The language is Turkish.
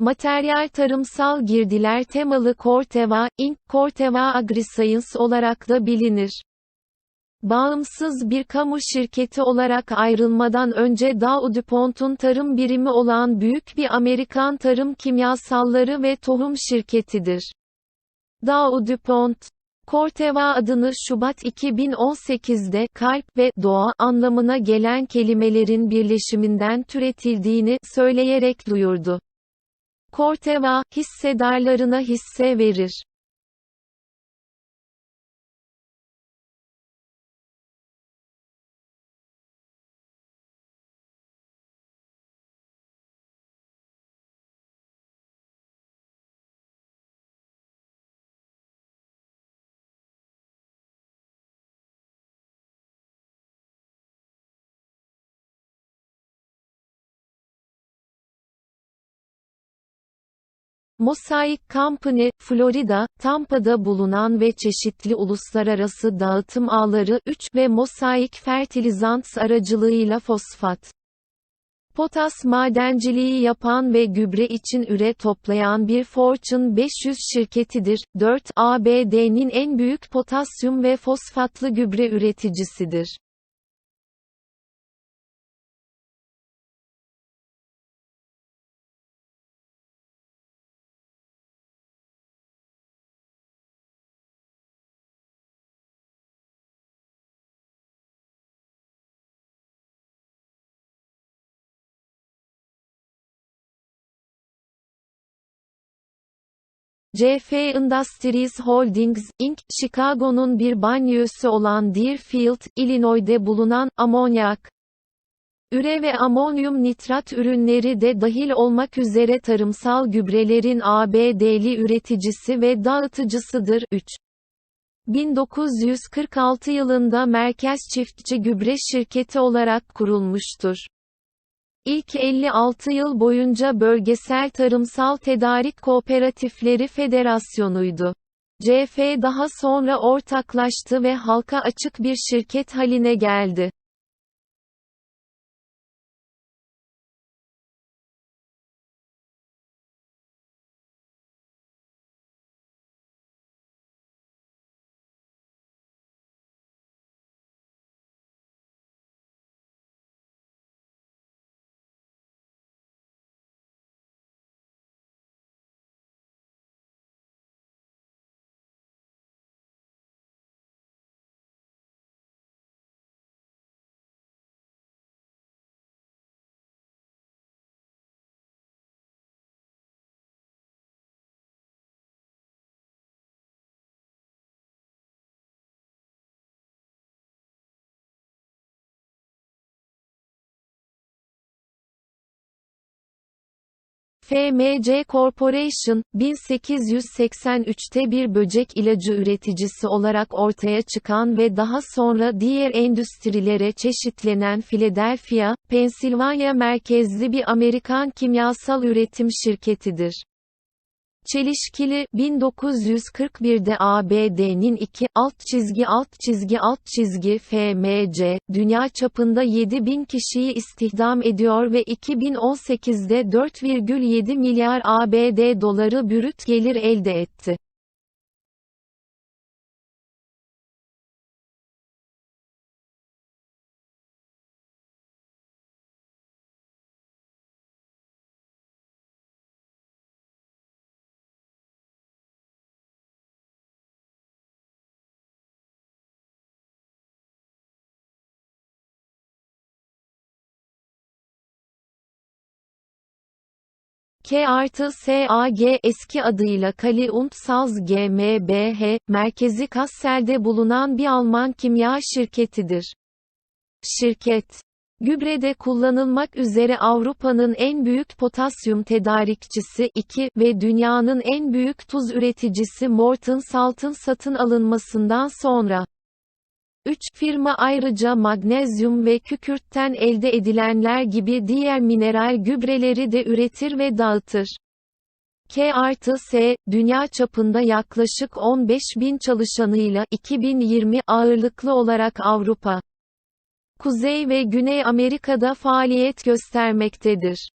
Materyal tarımsal girdiler temalı Corteva, Inc., Corteva AgriScience olarak da bilinir. Bağımsız bir kamu şirketi olarak ayrılmadan önce Dow DuPont'un tarım birimi olan büyük bir Amerikan tarım kimyasalları ve tohum şirketidir. Dow DuPont, Corteva adını Şubat 2018'de kalp ve doğa anlamına gelen kelimelerin birleşiminden türetildiğini söyleyerek duyurdu. Corteva, hissedarlarına hisse verir. Mosaic Company, Florida, Tampa'da bulunan ve çeşitli uluslararası dağıtım ağları 3 ve Mosaic Fertilizants aracılığıyla fosfat, potas madenciliği yapan ve gübre için üre toplayan bir Fortune 500 şirketidir. 4. ABD'nin en büyük potasyum ve fosfatlı gübre üreticisidir. CF Industries Holdings, Inc., Chicago'nun bir banyosu olan Deerfield, Illinois'de bulunan, amonyak, üre ve amonyum nitrat ürünleri de dahil olmak üzere tarımsal gübrelerin ABD'li üreticisi ve dağıtıcısıdır. 3. 1946 yılında Merkez Çiftçi Gübre Şirketi olarak kurulmuştur. İlk 56 yıl boyunca Bölgesel Tarımsal Tedarik Kooperatifleri Federasyonu'ydu. CF daha sonra ortaklaştı ve halka açık bir şirket haline geldi. FMC Corporation, 1883'te bir böcek ilacı üreticisi olarak ortaya çıkan ve daha sonra diğer endüstrilere çeşitlenen Philadelphia, Pensilvanya merkezli bir Amerikan kimyasal üretim şirketidir. Çelişkili, 1941'de ABD'nin 2, alt çizgi alt çizgi alt çizgi FMC, dünya çapında 7 bin kişiyi istihdam ediyor ve 2018'de 4,7 milyar ABD doları bürüt gelir elde etti. K artı SAG eski adıyla Kali und Salz GmbH, merkezi Kassel'de bulunan bir Alman kimya şirketidir. Şirket, gübrede kullanılmak üzere Avrupa'nın en büyük potasyum tedarikçisi 2 ve dünyanın en büyük tuz üreticisi Morton Salt'ın satın alınmasından sonra 3. Firma ayrıca magnezyum ve kükürtten elde edilenler gibi diğer mineral gübreleri de üretir ve dağıtır. K artı S, dünya çapında yaklaşık 15 bin çalışanıyla 2020 ağırlıklı olarak Avrupa, Kuzey ve Güney Amerika'da faaliyet göstermektedir.